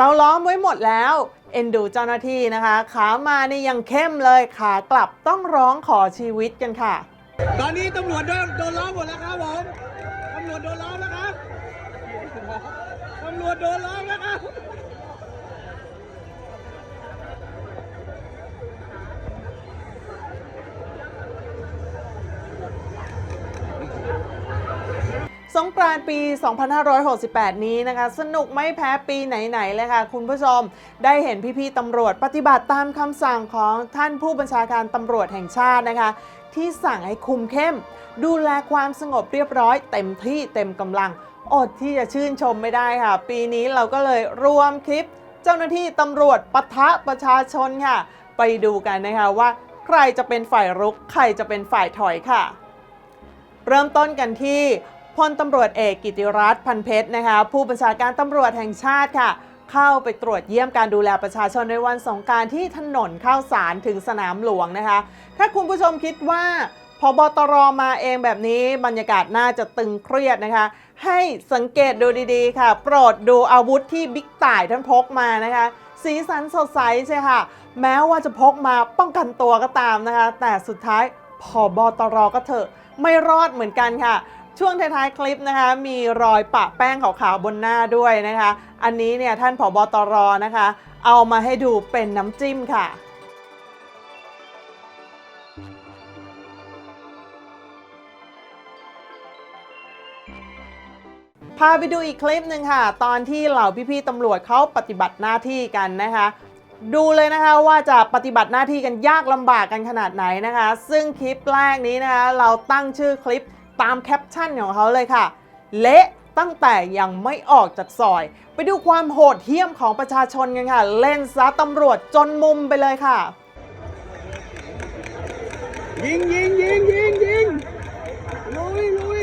เราล้อมไว้หมดแล้วเอ็นดูเจ้าหน้าที่นะคะ ขามานี่ยังเข้มเลยขากลับต้องร้องขอชีวิตกันค่ะ ตอนนี้ตำรวจโดนโดนล้อมหมดแล้วครับผมตำรวจโดนล้อมแล้วครับตำรวจโดนล้อมแล้วครับ งกรานต์ปี 2568 นี้นะคะ สนุกไม่แพ้ปีไหน ๆ เลยค่ะ คุณผู้ชมได้เห็นพี่ๆตำรวจปฏิบัติตามคำสั่งของท่านผู้บัญชาการตำรวจแห่งชาตินะคะ ที่สั่งให้คุมเข้ม ดูแลความสงบเรียบร้อย เต็มที่เต็มกำลัง อดที่จะชื่นชมไม่ได้ค่ะ ปีนี้เราก็เลยรวมคลิป เจ้าหน้าที่ตำรวจปะทะประชาชนค่ะ ไปดูกันนะคะว่า ใครจะเป็นฝ่ายรุก ใครจะเป็นฝ่ายถอยค่ะ เริ่มต้นกันที่ พลตำรวจเอกกิติรัตน์พันเพชรนะคะผู้บัญชาการตำรวจแห่งชาติค่ะ เข้าไปตรวจเยี่ยมการดูแลประชาชนในวันสงการที่ถนนข้าวสารถึงสนามหลวงนะคะ ถ้าคุณผู้ชมคิดว่าพบตรมาเองแบบนี้บรรยากาศน่าจะตึงเครียดนะคะ ให้สังเกตดูดีๆ ค่ะ โปรดดูอาวุธที่บิ๊กต่ายท่านพกมานะคะ สีสันสดใสใช่ค่ะ แม้ว่าจะพกมาป้องกันตัวก็ตามนะคะ แต่สุดท้ายพอบตรก็เถอะไม่รอดเหมือนกันค่ะ ช่วงท้ายๆคลิปนะคะ มีรอยปะแป้งขาวๆบนหน้าด้วยนะคะ อันนี้เนี่ยท่านผบตรนะคะ เอามาให้ดูเป็นน้ำจิ้มค่ะพาไปดูอีกคลิปหนึ่งค่ะ ตอนที่เหล่าพี่ๆตำรวจเขาปฏิบัติหน้าที่กันนะคะ ดูเลยนะคะว่าจะปฏิบัติหน้าที่กันยากลำบากกันขนาดไหนนะคะ ซึ่งคลิปแรกนี้นะคะ เราตั้งชื่อคลิป ตามแคปชั่นของเขาเลยค่ะ เละตั้งแต่ยังไม่ออกจากซอย ไปดูความโหดเหี้ยมของประชาชนกันค่ะ เล่นซะตำรวจจนมุมไปเลยค่ะ ยิงยิงยิงยิงยิงลุยลุย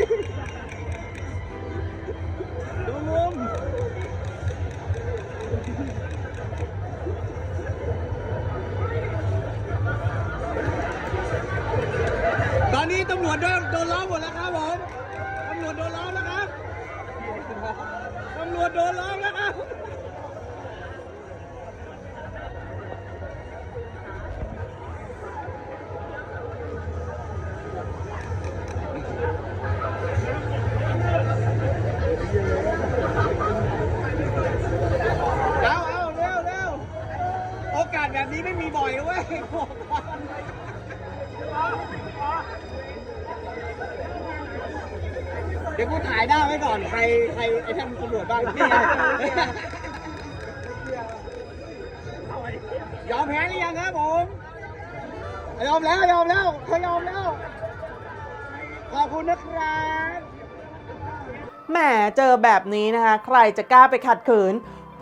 ดูมุมตอนนี้ตำรวจโดนโดนล้อมหมดแล้วครับผม ตำรวจโดนล้อมแล้วครับ ตำรวจโดนล้อมแล้วครับ เอาเอาเร็วเร็วโอกาสแบบนี้ไม่มีบ่อยนะ เดี๋ยวกูถ่ายหน้าไว้ก่อน ใครใครไอ้ท่านตำรวจบ้างนี่ยอมแพ้หรือยังครับผม ยอมแล้วยอมแล้วเขายอมแล้ว ขอบคุณนะครับแหมเจอแบบนี้นะคะ ใครจะกล้าไปขัดขืน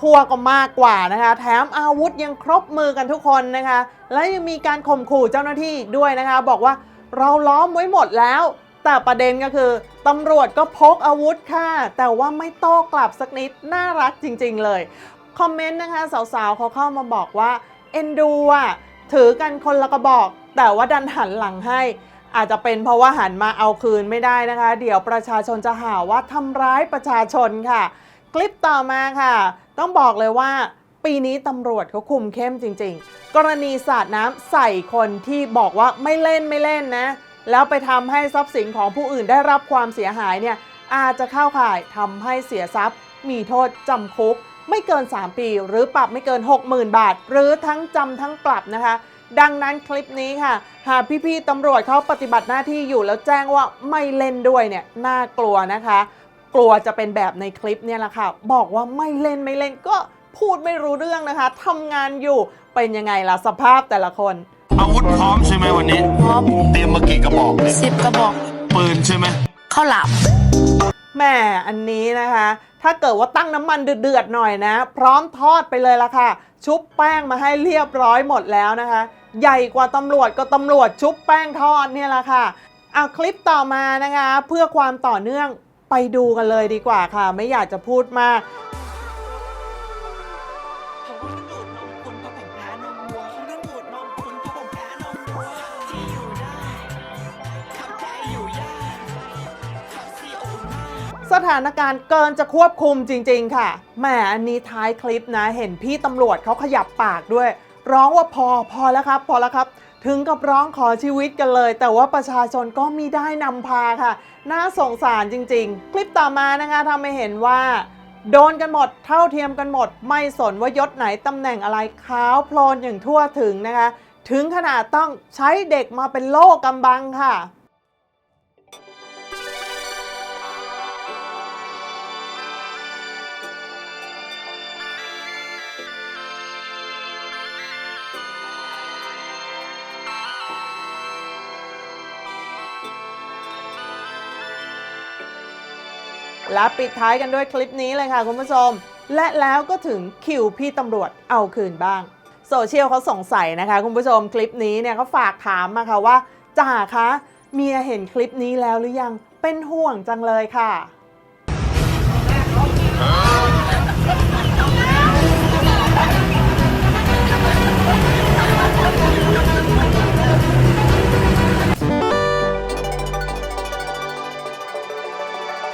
พวกก็มากกว่านะคะ แถมอาวุธยังครบมือกันทุกคนนะคะ และยังมีการข่มขู่เจ้าหน้าที่อีกด้วยนะคะ บอกว่าเราล้อมไว้หมดแล้ว แต่ประเด็นก็คือตำรวจก็พกอาวุธค่ะ แต่ว่าไม่โต้กลับสักนิดน่ารักจริง ๆ เลย คอมเมนต์นะคะ สาวๆเขาเข้ามาบอกว่าเอ็นดูอะถือกันคนละกระบอก แต่ว่าดันหันหลังให้อาจจะเป็นเพราะว่าหันมาเอาคืนไม่ได้นะคะ เดี๋ยวประชาชนจะหาว่าทำร้ายประชาชนค่ะ คลิปต่อมาค่ะ ต้องบอกเลยว่า ปีนี้ตำรวจเขาคุมเข้มจริง ๆ กรณีสาดน้ำใส่คนที่บอกว่าไม่เล่นไม่เล่นนะ แล้วไปทำให้ทรัพย์สินของผู้อื่นได้รับความเสียหายเนี่ยอาจจะเข้าข่ายทำให้เสียทรัพย์ มีโทษจำคุก ไม่เกิน 3 ปี หรือปรับไม่เกิน 60,000 บาท หรือทั้งจำทั้งปรับนะคะ ดังนั้นคลิปนี้ค่ะ หากพี่ๆตำรวจเขาปฏิบัติหน้าที่อยู่แล้วแจ้งว่าไม่เล่นด้วยเนี่ยน่ากลัวนะคะ กลัวจะเป็นแบบในคลิปเนี่ยแหละค่ะ บอกว่าไม่เล่นไม่เล่นก็พูดไม่รู้เรื่องนะคะทำงานอยู่เป็นยังไงล่ะสภาพแต่ละคน อาวุธพร้อมใช่ไหมวันนี้ พร้อมเตรียมมากี่กระบอกเนี่ยสิบกระบอกปืนใช่ไหมข้าวหลามแหม่อันนี้นะคะ ถ้าเกิดว่าตั้งน้ำมันเดือดๆหน่อยนะ พร้อมทอดไปเลยละค่ะ ชุบแป้งมาให้เรียบร้อยหมดแล้วนะคะ ใหญ่กว่าตำรวจก็ตำรวจชุบแป้งทอดเนี่ยแหละค่ะเอาคลิปต่อมานะคะ เพื่อความต่อเนื่อง ไปดูกันเลยดีกว่าค่ะ ไม่อยากจะพูดมากสถานการณ์เกินจะควบคุมจริง ๆ ค่ะ แหม อันนี้ท้ายคลิปนะ เห็นพี่ตำรวจเขาขยับปากด้วย ร้องว่าพอ พอแล้วครับ พอแล้วครับ ถึงกับร้องขอชีวิตกันเลย แต่ว่าประชาชนก็มีได้นำพาค่ะ น่าสงสารจริง ๆ คลิปต่อมานะคะทำให้เห็นว่า โดนกันหมดเท่าเทียมกันหมด ไม่สนว่ายศไหนตำแหน่งอะไรขาวโพลนอย่างทั่วถึงนะคะ ถึงขนาดต้องใช้เด็กมาเป็นโล่กำบังค่ะ และปิดท้ายกันด้วยคลิปนี้เลยค่ะคุณผู้ชม และแล้วก็ถึงคิวพี่ตำรวจเอาคืนบ้าง โซเชียลเขาสงสัยนะคะคุณผู้ชมคลิปนี้เนี่ยเขาฝากถามมาค่ะว่าจ่าคะเมียเห็นคลิปนี้แล้วหรือยังเป็นห่วงจังเลยค่ะ